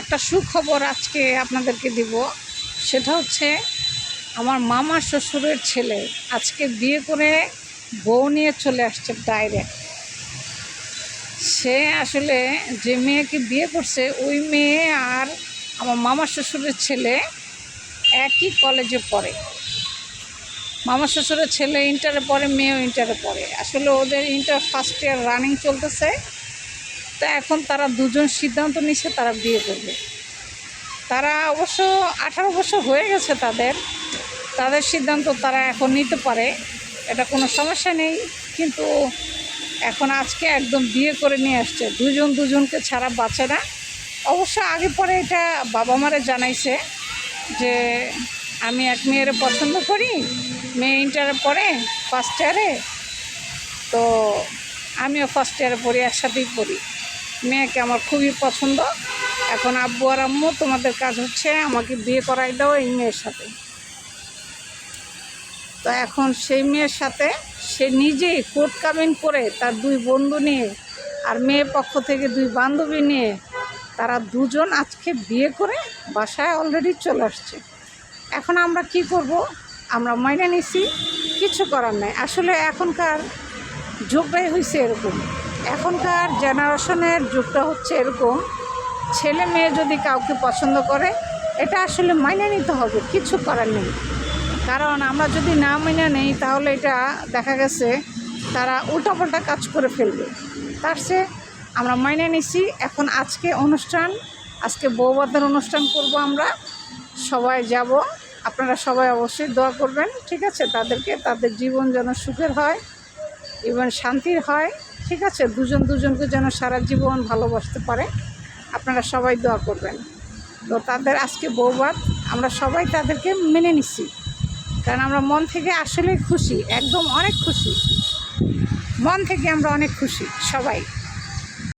একটা সুখবর আজকে আপনাদেরকে দিব। সেটা হচ্ছে, আমার মামা শ্বশুরের ছেলে আজকে বিয়ে করে বউ নিয়ে চলে আসছে ডাইরেক্ট সে আসলে যে মেয়েকে বিয়ে করছে, ওই মেয়ে আর আমার মামা শ্বশুরের ছেলে একই কলেজে পড়ে। মামা শ্বশুরের ছেলে ইন্টারে পড়ে, মেয়েও ইন্টারে পড়ে। আসলে ওদের ইন্টার ফার্স্ট ইয়ার রানিং চলতেছে। তা এখন তারা দুজন সিদ্ধান্ত নিচ্ছে তারা বিয়ে করবে। তারা অবশ্য আঠারো বছর হয়ে গেছে তাদের। তাদের সিদ্ধান্ত তারা এখন নিতে পারে, এটা কোনো সমস্যা নেই। কিন্তু এখন আজকে একদম বিয়ে করে নিয়ে আসছে, দুজন দুজনকে ছাড়া বাঁচে না। অবশ্য আগে পরে এটা বাবা মারে জানাইছে যে, আমি এক মেয়ের পছন্দ করি, মেয়ে ইন্টারে পড়ে ফার্স্ট ইয়ারে তো আমিও ফার্স্ট ইয়ারে পড়ি, একসাথেই পড়ি। মেয়েকে আমার খুবই পছন্দ। এখন আব্বু আর আম্মু তোমাদের কাজ হচ্ছে আমাকে বিয়ে করাই দাও এই মেয়ের সাথে। তো এখন সেই মেয়ের সাথে সে নিজেই কোর্ট কামিন করে তার দুই বন্ধু নিয়ে আর মেয়ের পক্ষ থেকে দুই বান্ধবী নিয়ে তারা দুজন আজকে বিয়ে করে বাসায় অলরেডি চলে আসছে। এখন আমরা কি করব? আমরা মাইনে নিছি, কিছু করার নাই। আসলে এখনকার যুগটাই হয়েছে এরকম। এখনকার জেনারেশনের যুগটা হচ্ছে এরকম। ছেলে মেয়ে যদি কাউকে পছন্দ করে, এটা আসলে মাইনে নিতে হবে, কিছু করার নেই। কারণ আমরা যদি না মেনে নেই, তাহলে এটা দেখা গেছে তারা উল্টাপাল্টা কাজ করে ফেলবে। তার সে আমরা মাইনে নিছি, এখন আজকে অনুষ্ঠান, আজকে বৌবাদের অনুষ্ঠান করব আমরা। সবাই যাব, আপনারা সবাই অবশ্যই দোয়া করবেন, ঠিক আছে? তাদেরকে, তাদের জীবন যেন সুখের হয় এবং শান্তির হয়। ঠিক আছে? দুজন দুজনকে যেন সারা জীবন ভালোবাসতে পারে, আপনারা সবাই দোয়া করবেন। তো তাদের আজকে বৌবাদ আমরা সবাই তাদেরকে মেনে নিচ্ছি কারণ আমরা মন থেকে আসলেই খুশি, একদম অনেক খুশি। মন থেকে আমরা অনেক খুশি, সবাই।